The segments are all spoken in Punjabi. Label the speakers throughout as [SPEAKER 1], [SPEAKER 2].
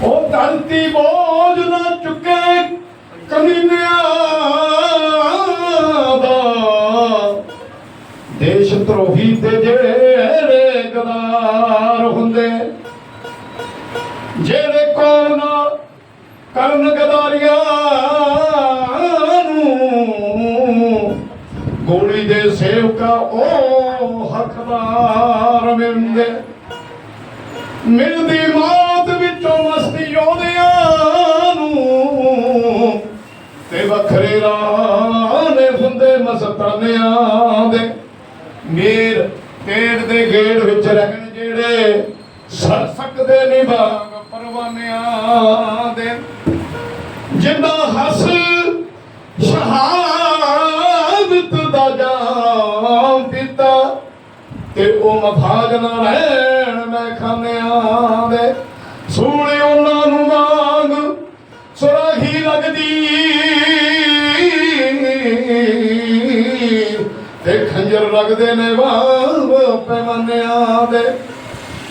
[SPEAKER 1] ਉਹ ਧਰਤੀ ਬੋਝ ਨਾ ਚੁੱਕੇ ਕਮੀਨਿਆਂ ਦਾ ਦੇਸ਼ ਧਰੋਹੀ ਤੇ ਜਿਹੜੇ ਗਦਾਰ ਹੁੰਦੇ ਜਿਹੜੇ ਕਰਨ ਗਦਾਰੀਆਂ ਨੂੰ ਗੋਲੀ ਦੇ ਸੇਵਕਾ ਉਹ ਹੱਕਦਾਰ ਮਿਲਦੇ। ਮਿਲਦੀ ਮੌਤ ਵਿੱਚੋਂ ਮਸਤੀ ਆਉਂਦਿਆਂ ਨੂੰ ਤੇ ਵੱਖਰੇ ਰਾਹ ਨੇ ਹੁੰਦੇ ਮਸਤਾਨਿਆਂ ਦੇ। ਮੇਰ ਤੇੜ ਦੇ ਗੇੜ ਵਿੱਚ ਰਹਿਣ ਜਿਹੜੇ ਸਰ ਸਕਦੇ ਨਹੀਂ ਬਾਗ ਪਰਵਾਨਿਆਂ ਦੇ। ਉਹ ਮਫਾਜ ਨਾ ਰਹਿਣ ਮੈਂ ਖਾਨਿਆਂ ਦੇ। ਸੂਲੇ ਉਹਨਾਂ ਨੂੰ ਮੰਗ ਸੁਰਾਹੀ ਲੱਗਦੀ। ਤੇ ਖੰਜਰ ਲੱਗਦੇ ਨੇ ਵਾਂਗ ਪੈਮਾਨਿਆਂ ਦੇ।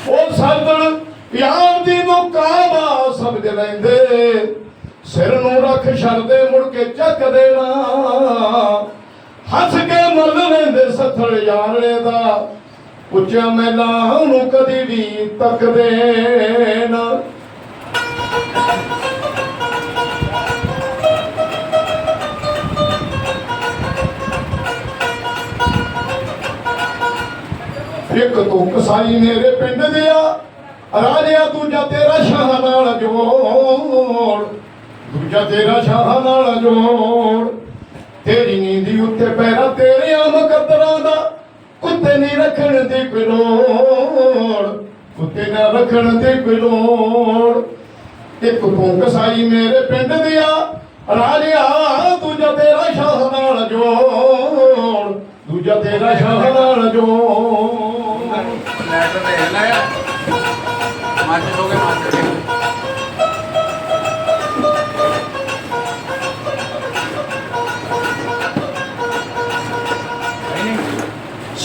[SPEAKER 1] ਉਹ ਸਰਦਣ ਯਾਰ ਦੀ ਮੁਕਾਬਾ ਸਮਝ ਲੈਂਦੇ। ਸਿਰ ਨੂੰ ਰੱਖ ਛੱਡਦੇ, ਮੁੜ ਕੇ ਚੱਕ ਦੇਣਾ। ਹੱਸ ਕੇ ਮੁੱਲ ਲੈਂਦੇ ਸੱਥਰ ਯਾਰੇ ਦਾ। ਉੱਚਾ ਮੈਲਾਂ ਨੂੰ ਕਦੀ ਵੀ ਤੱਕਦੇ ਨਾ। ਇੱਕ ਤੂੰ ਕਸਾਈ ਮੇਰੇ ਪਿੰਡ ਦਿਆ, ਰਾਜਿਆ ਦੂਜਾ ਤੇਰਾ ਸ਼ਾਹ ਨਾਲ ਜੋੜ। ਦੂਜਾ ਤੇਰਾ ਸ਼ਾਹ ਨਾਲ ਜੋੜ। ਤੇਰੀ ਨੀਂਦੀ ਉੱਤੇ ਪੈਰਾ ਤੇਰੇ ਆ ਮੁਕੱਦਰਾਂ ਦਾ ਨਹੀਂ ਰੱਖਣ ਦੀ ਕੋਈ ਲੋੜ। ਕੁੱਤੇ ਨਾ ਰੱਖਣ ਦੀ ਕੋਈ ਲੋੜ। ਇੱਕ ਤੂੰ ਕਸਾਈ ਮੇਰੇ ਪਿੰਡ ਦਿਆ ਰਾਜਿਆ, ਦੂਜਾ ਤੇਰਾ ਸ਼ਾਹ ਨਾਲ ਜੋੜ। ਦੂਜਾ ਤੇਰਾ ਸ਼ਾਹ ਨਾਲ ਜੋੜ।
[SPEAKER 2] ਲੈਟਰ ਦੇ ਲੈ ਮਾਚੇ ਲੋਗੇ ਮਾਚੇ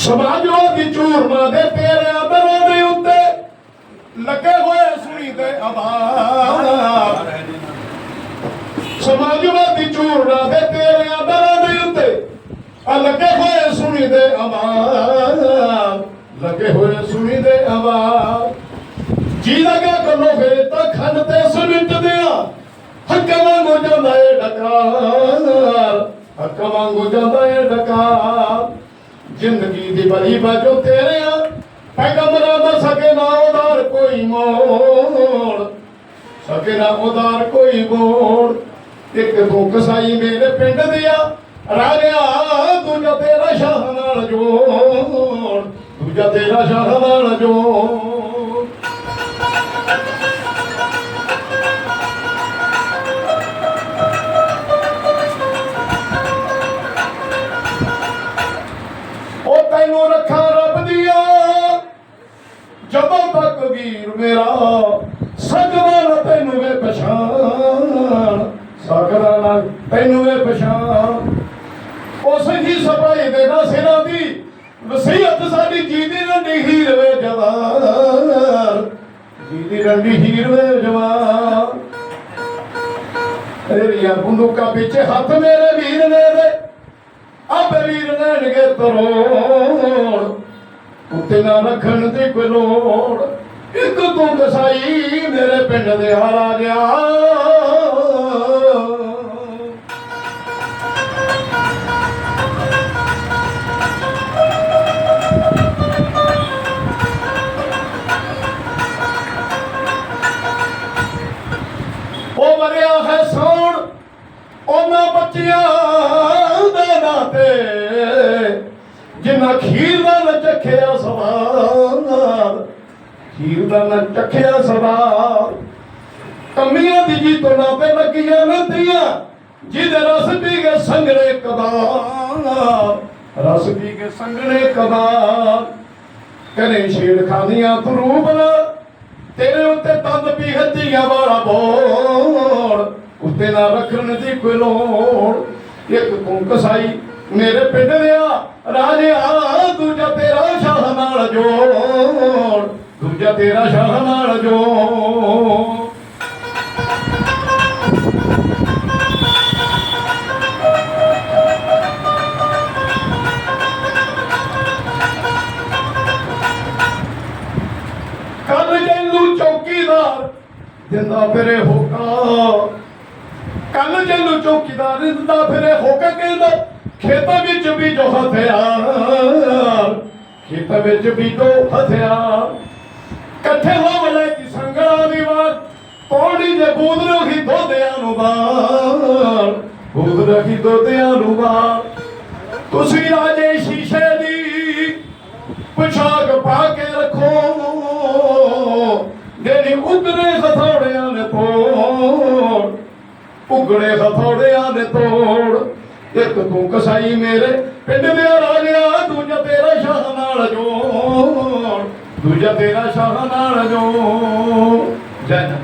[SPEAKER 1] ਸਮਾਜੋ ਦੀ ਚੂਰਮਾ ਦੇ ਤੇਰੇ ਅਬਰਾਂ ਦੇ ਉੱਤੇ ਲੱਗੇ ਹੋਏ ਸੁਣੀ ਦੇ ਆਵਾਜ਼ ਸਮਾਜੋ ਦੀ ਚੂਰਮਾ ਦੇ ਤੇਰੇ ਅਬਰਾਂ ਦੇ ਉੱਤੇ ਆ ਲੱਗੇ ਹੋਏ ਸੁਣੀ ਦੇ ਆਵਾਜ਼ ਲੱਗੇ ਹੋਏ ਸੁਣੀ ਦੇ ਆਵਾਜ਼ ਜੀ ਲਗਾ ਕੋਲੋਂ ਫੇਰ ਤਾਂ ਖੰਡ ਤੇ ਸੁਣਟ ਦਿਆ। ਹੱਕਾਂ ਵਾਂਗੂ ਜਾਂਦਾ ਏ ਡਕਾਰ ਹੱਕਾਂ ਵਾਂਗੂ ਜਾਂਦਾ ਏ ਡਕਾਰ ਜ਼ਿੰਦਗੀ ਦੀ ਬਲੀ ਬਾਜੋ ਤੇਰੇ ਆ। ਪੈਗੰਬਰਾਂ ਦਾ ਸਕੇ ਨਾ ਉਦਾਰ ਕੋਈ ਮੋੜ। ਸਕੇ ਨਾ ਉਦਾਰ ਕੋਈ ਮੋੜ। ਇੱਕ ਤੂੰ ਕਸਾਈ ਮੇਰੇ ਪਿੰਡ ਦਿਆ ਰਾਜਿਆ, ਦੂਜਾ ਤੇਰਾ ਸ਼ਾਹ ਨਾਲ ਜੋੜ। ਦੂਜਾ ਤੇਰਾ ਸ਼ਾਹ ਨਾਲ ਜੋੜ। ਵੀਰ ਸਕਦਾ ਨਾ ਤੈਨੂੰ ਵੇ ਪਛਾਣ ਸਕਦਾ ਨਾ ਤੈਨੂੰ ਵੇ ਪਛਾਣ। ਉਸ ਹੀ ਸਪਾਈ ਦੇ ਨਾ ਸਿਰਾਂ ਦੀ, ਵਸੀਅਤ ਸਾਡੀ ਜੀਦੀ ਰੰਡੀ ਹੀਰ ਵੇ ਜਵਾਨ। ਜੀਦੀ ਰੰਡੀ ਹੀਰ ਵੇ ਜਵਾਨ। ਤੇਰੀਆਂ ਬੰਦੂਕਾਂ ਵਿੱਚ ਹੱਥ ਮੇਰੇ ਵੀਰ ਨੇ ਦੇ, ਆਪੇ ਵੀਰ ਲੈਣਗੇ ਤਰੋੜ। ਉੱਤੇ ਨਾ ਰੱਖਣ ਦੀ ਕੋਈ ਲੋੜ। ਇੱਕ ਤੂੰ ਕਸਾਈ ਮੇਰੇ ਪਿੰਡ ਦੇ ਹਾਰਾ ਗਿਆ। ਉਹ ਮਰਿਆ ਹੈ ਸੋਣ, ਉਹਨਾਂ ਬੱਚਿਆਂ ਦੇ ਨਾਤੇ ਜਿਨ੍ਹਾਂ ਖੀਰ ਦਾ ਚੱਖਿਆ ਸਵਾਦ ਖੀਰ ਦਾ ਨ ਚੱਖਿਆ ਸਵਾਦ ਕਮੀਆਂ ਦੀ ਜੀ ਤੋਂ ਨਾ ਤੇ ਲੱਗੀਆਂ ਨਦੀਆਂ, ਜਿਹਦੇ ਰਸ ਪੀ ਕੇ ਸੰਗਰੇ ਕਦਾ ਰਸ ਪੀ ਕੇ ਸੰਗਰੇ ਕਦਾ ਕਰੇ ਛੇੜ ਖਾਂਦੀਆਂ ਤੂੰ ਤੇਰੇ ਉੱਤੇ ਤੰਦ ਪੀ ਹੱਦੀਆਂ ਵਾਲਾ ਬੋਲ ਤੇ ਨਾ ਰੱਖਣ ਦੀ ਕੋਈ ਲੋੜ। ਇੱਕ ਤੂੰ ਕਸਾਈ ਮੇਰੇ ਪਿੰਡ ਦਿਆ ਰਾਜਿਆ, ਦੂਜਾ ਤੇਰਾ ਸ਼ਾਹ ਨਾਲ ਜੋੜ। ਦੂਜਾ ਤੇਰਾ ਸ਼ਾਹ ਨਾਲ ਜੋ ਕੱਲ ਜੈਨੂੰ ਚੌਕੀਦਾਰ ਦਿੰਦਾ ਫਿਰੇ ਹੋਕਾ। ਕੱਲ ਜੈਨੂੰ ਚੌਕੀਦਾਰ ਦਿੰਦਾ ਫਿਰੇ ਹੋਕਾ ਕਹਿੰਦਾ, ਖੇਤਾਂ ਵਿੱਚ ਵੀ ਜੋ ਹਥਿਆਰ। ਖੇਤਾਂ ਵਿੱਚ ਵੀ ਬੀਜੋ ਹਥਿਆਰ। ਇਕੱਠੇ ਹੋ ਵਲੇ ਕੀ ਸੰਗਲਾ ਦੀ ਵਾਰ। ਪੌੜੀ ਦੇ ਬੂਦ ਰੋਹੀ ਤੁਸੀਂ ਰਾਜੇ ਸ਼ੀਸ਼ੇ ਦੀ ਪੁਸ਼ਾਕ ਪਾ ਕੇ ਰੱਖੋ। ਜਿਹੜੀ ਉਤਰੇ ਹਥੌੜਿਆਂ ਨੇ ਤੋੜ। ਉਗੜੇ ਹਥੌੜਿਆਂ ਨੇ ਤੋੜ। ਇੱਕ ਤੂੰ ਕਸਾਈ ਮੇਰੇ ਪਿੰਡ ਦੇ ਰਾਜਿਆ, ਤੂੰ ਤੇਰਾ ਸ਼ਾਹ ਨਾਲ ਜੋੜ। ਦੂਜਾ ਤੇਰਾ ਸ਼ਾਹ ਨਾਲ ਜੋੜ ਜੈ ਜੈ